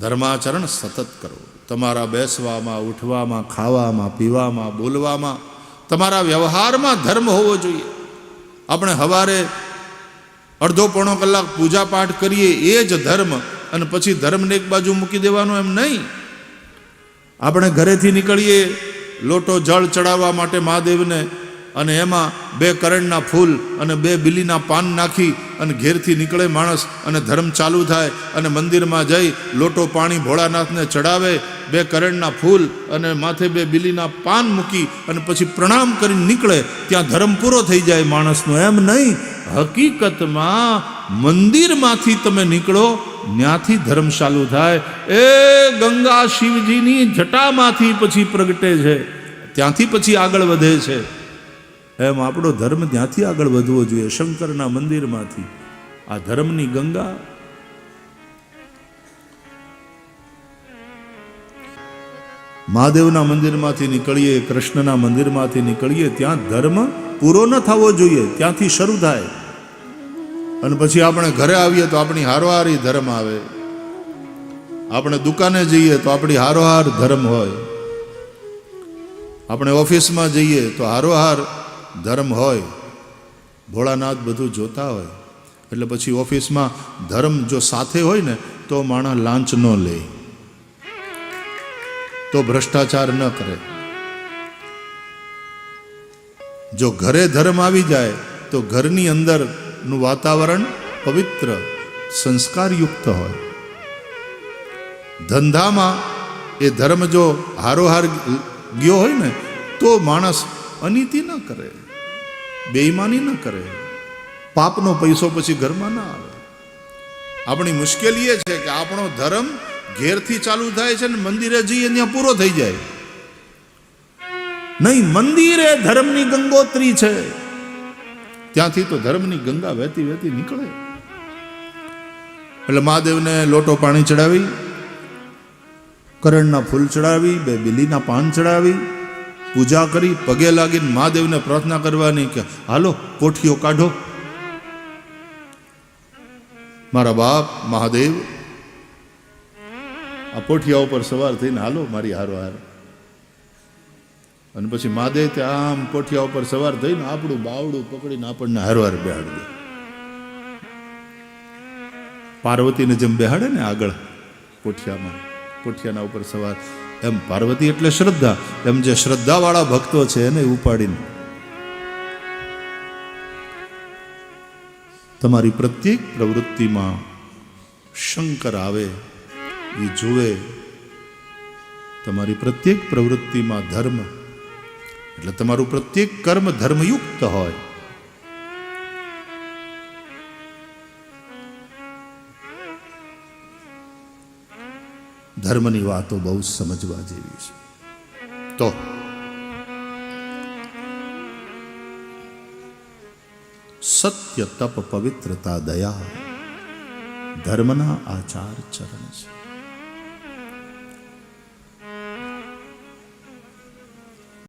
ધર્માચરણ સતત કરો. તમારા બેસવામાં, ઉઠવામાં, ખાવામાં, પીવામાં, બોલવામાં તમારા વ્યવહારમાં ધર્મ હોવો જોઈએ. આપણે સવારે અડધો પોણો કલાક પૂજા પાઠ કરીએ એ જ ધર્મ અને પછી ધર્મને એક બાજુ મૂકી દેવાનો એમ નહીં. આપણે ઘરેથી નીકળીએ, લોટો જળ ચડાવવા માટે મહાદેવને અને એમાં બે કરણના ફૂલ અને બે બિલીના પાન નાખી અને ઘેરથી નીકળે માણસ અને ધર્મ ચાલુ થાય અને મંદિરમાં જઈ લોટો પાણી ભોળાનાથને ચડાવે, બે કરણના ફૂલ અને માથે બે બિલીના પાન મૂકી અને પછી પ્રણામ કરીને નીકળે, ત્યાં ધર્મ પૂરો થઈ જાય માણસનો. એમ નહીં, હકીકતમાં મંદિરમાંથી તમે નીકળો ત્યાંથી ધર્મ ચાલુ થાય. એ ગંગા શિવજીની જટામાંથી પછી પ્રગટે છે. ત્યાંથી પછી આગળ વધે છે. એમ આપણો ધર્મ ત્યાંથી આગળ વધવો જોઈએ શંકરના મંદિરમાંથી. આ ધર્મની ગંગા મહાદેવના મંદિરમાંથી નીકળીએ, કૃષ્ણના મંદિરમાંથી નીકળીએ, ત્યાં ધર્મ પૂરો ન થવો જોઈએ, ત્યાંથી શરૂ થાય. અને પછી આપણે ઘરે આવીએ તો આપણી હારોહારી ધર્મ આવે. આપણે દુકાને જઈએ તો આપણી હારોહાર ધર્મ હોય. આપણે ઓફિસમાં જઈએ તો હારોહાર ધર્મ હોય, ભોળાનાથ બધું જોતા હોય, એટલે પછી ઓફિસમાં ધર્મ જો સાથે હોય ને, તો માણસ લાંચ ન લે. તો ભ્રષ્ટાચાર ન કરે. જો ઘરે ધર્મ આવી જાય, તો ઘરની અંદરનું વાતાવરણ પવિત્ર, સંસ્કારયુક્ત હોય. ધંધામાં એ ધર્મ જો હારોહાર ગયો હોય ને, તો માણસ અનીતિ ન કરે, બેઈમાની ન કરે, પાપનો પૈસો પછી ઘરમાં ના આવે. આપણી મુશ્કેલી એ છે કે આપણો ધર્મ ઘેરથી ચાલુ થાય છે ને મંદિરે જઈએ ત્યાં પૂરો થઈ જાય. નહીં, મંદિરે ધર્મની ગંગોત્રી છે. ત્યાંથી તો ધર્મની ગંગા વહેતી વહેતી નીકળે. એટલે મહાદેવને લોટો પાણી ચડાવી, કરણના ફૂલ ચડાવી, બે બિલીના પાન ચડાવી પૂજા કરી, પગે લાગીને મહાદેવને પ્રાર્થના કરવાની કે, હાલો, કોઠીઓ કાઢો. મારા બાપ, મહાદેવ, આ પોઠિયા ઉપર સવાર થઈને હાલો મારી હારો હાર અને પછી મહાદેવ ત્યાં આમ પોઠિયા ઉપર સવાર થઈને આપણું બાવડું પકડીને આપણને હારવાર બેહાડ દે. પાર્વતીને જેમ બેહાડે ને આગળ પોઠિયામાં પોઠિયાના ઉપર સવાર. એમ પાર્વતી એટલે શ્રદ્ધા. એમ જે શ્રદ્ધાવાળા ભક્તો છે એને ઉપાડીને. તમારી પ્રત્યેક પ્રવૃત્તિમાં શંકર આવે, એ જુએ. તમારી પ્રત્યેક પ્રવૃત્તિમાં ધર્મ, એટલે તમારું પ્રત્યેક કર્મ ધર્મયુક્ત હોય. ધર્મની વાતો બહુ સમજવા જેવી છે. તો સત્ય તપ પવિત્રતા દયા ધર્મના આચાર ચરણ છે.